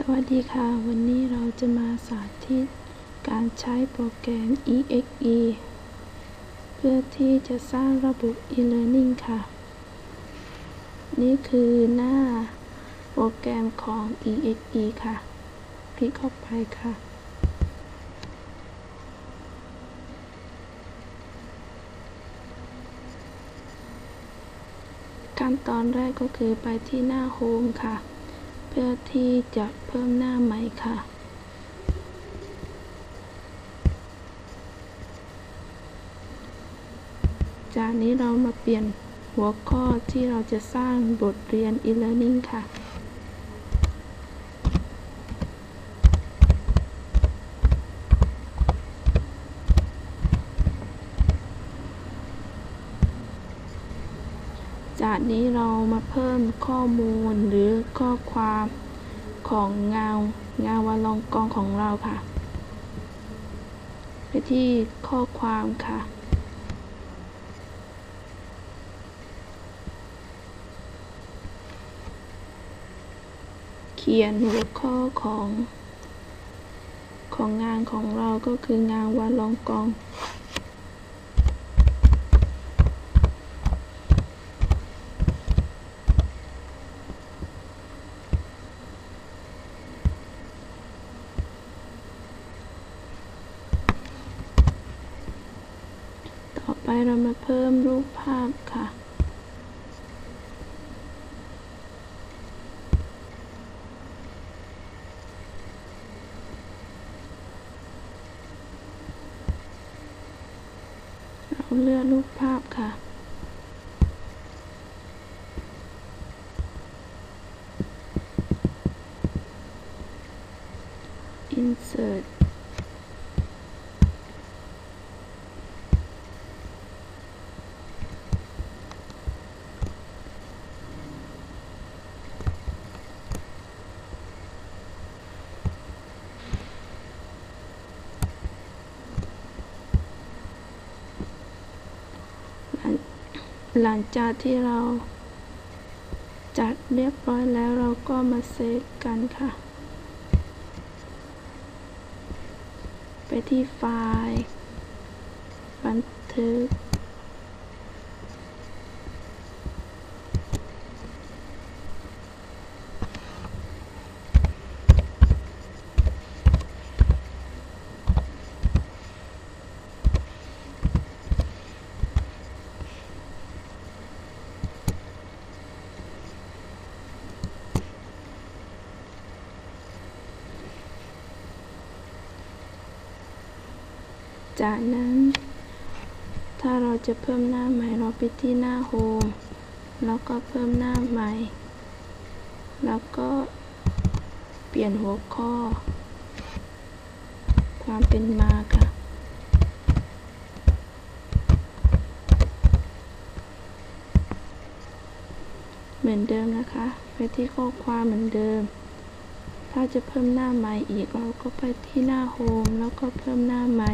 สวัสดีค่ะ วันนี้เราจะมาสาธิตการใช้โปรแกรม exe เพื่อที่จะสร้างระบบ e-learning ค่ะ นี่คือหน้าโปรแกรมของ exe ค่ะ คลิกเข้าไปค่ะ ขั้นตอนแรกก็คือไปที่หน้าโฮมค่ะ พื่อที่จะเพิ่มหน้าใหม่ค่ะ จากนี้เรามาเปลี่ยนหัวข้อที่เราจะสร้างบทเรียน e-learning ค่ะ จากนี้เรามาเพิ่มข้อมูลหรือข้อความของงานงานวาลองกองของเราค่ะ ไปที่ข้อความค่ะ เขียนหัวข้อของของงานของเราก็คืองานวาลองกอง ไปเรามาเพิ่มรูปภาพค่ะ เราเลือกรูปภาพค่ะ insert หลัง หลังจากที่เราจัดเรียบร้อยแล้วเราก็มาเซฟกันค่ะ ไปที่ไฟล์บันทึก จากนั้น ถ้าเราจะเพิ่มหน้าใหม่เราไปที่หน้าโฮมแล้วก็เพิ่มหน้าใหม่ แล้วก็เปลี่ยนหัวข้อ ความเป็นมาค่ะ เหมือนเดิมนะคะ ไปที่ข้อความเหมือนเดิม ถ้าจะเพิ่มหน้าใหม่อีกเราก็ไปที่หน้าโฮมแล้วก็เพิ่มหน้าใหม่